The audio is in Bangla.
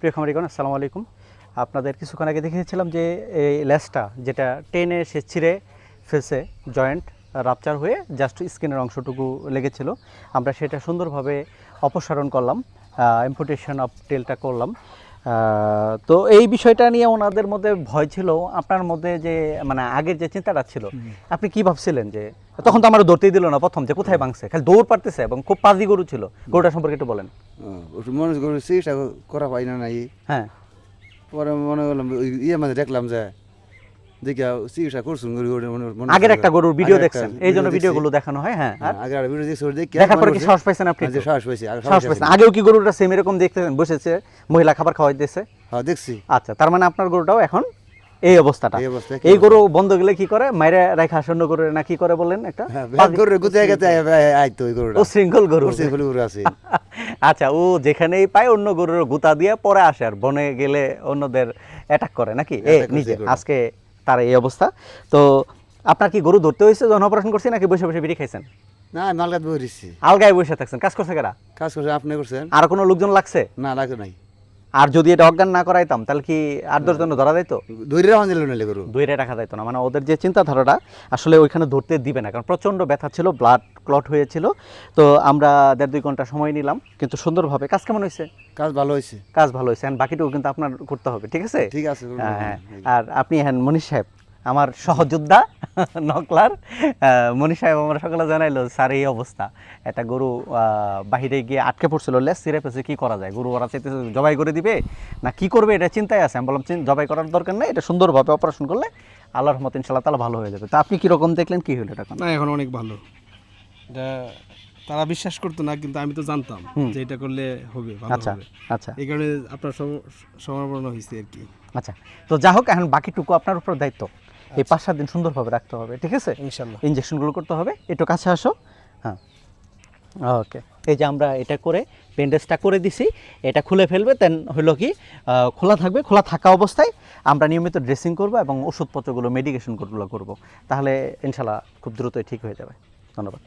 প্রিয় খামারিগণ আসসালামু আলাইকুম। আপনাদের কিছুক্ষণ আগে দেখিয়েছিলাম যে এই লেসটা যেটা টেনে সে ছিঁড়ে ফেসে জয়েন্ট রাপচার হয়ে জাস্ট স্কিনের অংশটুকু লেগেছিল। আমরা সেটা সুন্দরভাবে অপসারণ করলাম ইম্পোর্টেশন অফ টেলটা করলাম। তো এই বিষয়টা নিয়ে ওনাদের মধ্যে ভয় ছিল আপনার মধ্যে যে মানে আগের যে চিন্তাটা ছিল আপনি কি ভাবছিলেন যে তখন তো আমার দৌড়তেই দিল না প্রথম যে কোথায় ভাঙছে? খালি দৌড় পারতেছে এবং খুব পাজি গরু ছিল। গরুটা সম্পর্কে একটু বলেন। ওটা মনে করি চিকিৎসা করা পাই না নাই। হ্যাঁ। পরে মনে করলাম ইয়ে মাঝে দেখলাম যে দেখি চিকিৎসা করছুন আগের একটা গরুর ভিডিও দেখছেন। এই জন্য। ভিডিওগুলো দেখানো হয় হ্যাঁ। হ্যাঁ, আগের একটা ভিডিও দেখছি দেখি। দেখার পরে কি সাহস পাইছেন আপনি হ্যাঁ, যে সাহস পাইছি সাহস পাইছেন। আগেও কি গরুটা সেম এরকম দেখতেছেন? বসেছে মহিলা খাবার খাওয়াই দিয়েছে হ্যাঁ দেখছি। আচ্ছা তার মানে আপনার গরুটাও এখন এই অবস্থাটা। এই গরু বন্ধ গেলে কি করে? মাইরে রেখা শূন্য গরু না কি করে বললেন একটা? গরু গুতে গেতে আইতো ওই গরুটা। ও শৃঙ্খল গরু। বলে গরু আছে। আচ্ছা ও যেখানেই পায় অন্য গরুর গুতা দিয়ে পরে আসে আর বনে গেলে অন্যদের অ্যাটাক করে নাকি? এ নিজে আজকে তার এই অবস্থা। তো আপনার কি গরু ধরতে হয়েছে জন অপারেশন করছি নাকি বসে বসে বিড়ি খাইছেন? না আমি আলগায় বসে থাকছেন। কাজ করছে কারা? কাজ করছে আপনি করছেন? আর কোনো লোকজন লাগছে? না লাগে নাই। আর যদি এটা অজ্ঞান না করাইতাম তাহলে কি আর দশ জন ধরা যাইতো? দৈরে রাখা গরু। যাইতো না। মানে ওদের যে চিন্তাধারাটা আসলে ওইখানে ধরতে দিবে না। কারণ প্রচণ্ড ব্যথা ছিল ব্লাড ক্লট হয়েছিল। তো আমরা দেড় দুই ঘণ্টা সময় নিলাম। কিন্তু সুন্দরভাবে কাজ কেমন হয়েছে? কাজ ভালো হয়েছে। কাজ ভালো হয়েছে। বাকিটুকু কিন্তু আপনার করতে হবে ঠিক আছে? ঠিক আছে হ্যাঁ, হ্যাঁ। আর আপনি হ্যাঁ মনীষ সাহেব আমার সহযোদ্ধা নকলার মনীষ সাহেব আমার সকালে জানাইলো স্যার এই অবস্থা। একটা গরু বাহিরে গিয়ে আটকে পড়ছিল লেস সিরে পেছে কি করা যায়? গরু ওরা চাইতেছে জবাই করে দিবে? না কি করবে? এটা চিন্তায় আছে। আমি বললাম জবাই করার দরকার নেই এটা সুন্দরভাবে অপারেশন করলে আল্লাহর রহমত ইনশাল্লাহ তালা ভালো হয়ে যাবে। তা আপনি কীরকম দেখলেন কি হলো এটা না এখন অনেক ভালো। এটা তারা বিশ্বাস করতো না কিন্তু আমি তো জানতাম যে এটা করলে হবে আচ্ছা আচ্ছা। এই কারণে আপনার সম- সমাপন হয়েছে আর কি। আচ্ছা তো যা হোক এখন বাকিটুকু আপনার উপর দায়িত্ব। এই পাঁচ সাত দিন সুন্দরভাবে রাখতে হবে ঠিক আছে? ইনশাল্লাহ ইঞ্জেকশনগুলো করতে হবে একটু কাছে আসো। হ্যাঁ। ওকে। এই যে আমরা এটা করে ব্যান্ডেজটা করে দিছি এটা খুলে ফেলবে দেন হলো কি খোলা থাকবে খোলা থাকা অবস্থায় আমরা নিয়মিত ড্রেসিং করব এবং ওষুধপত্রগুলো মেডিকেশনগুলো করব। তাহলে ইনশাল্লাহ খুব দ্রুতই ঠিক হয়ে যাবে। ধন্যবাদ।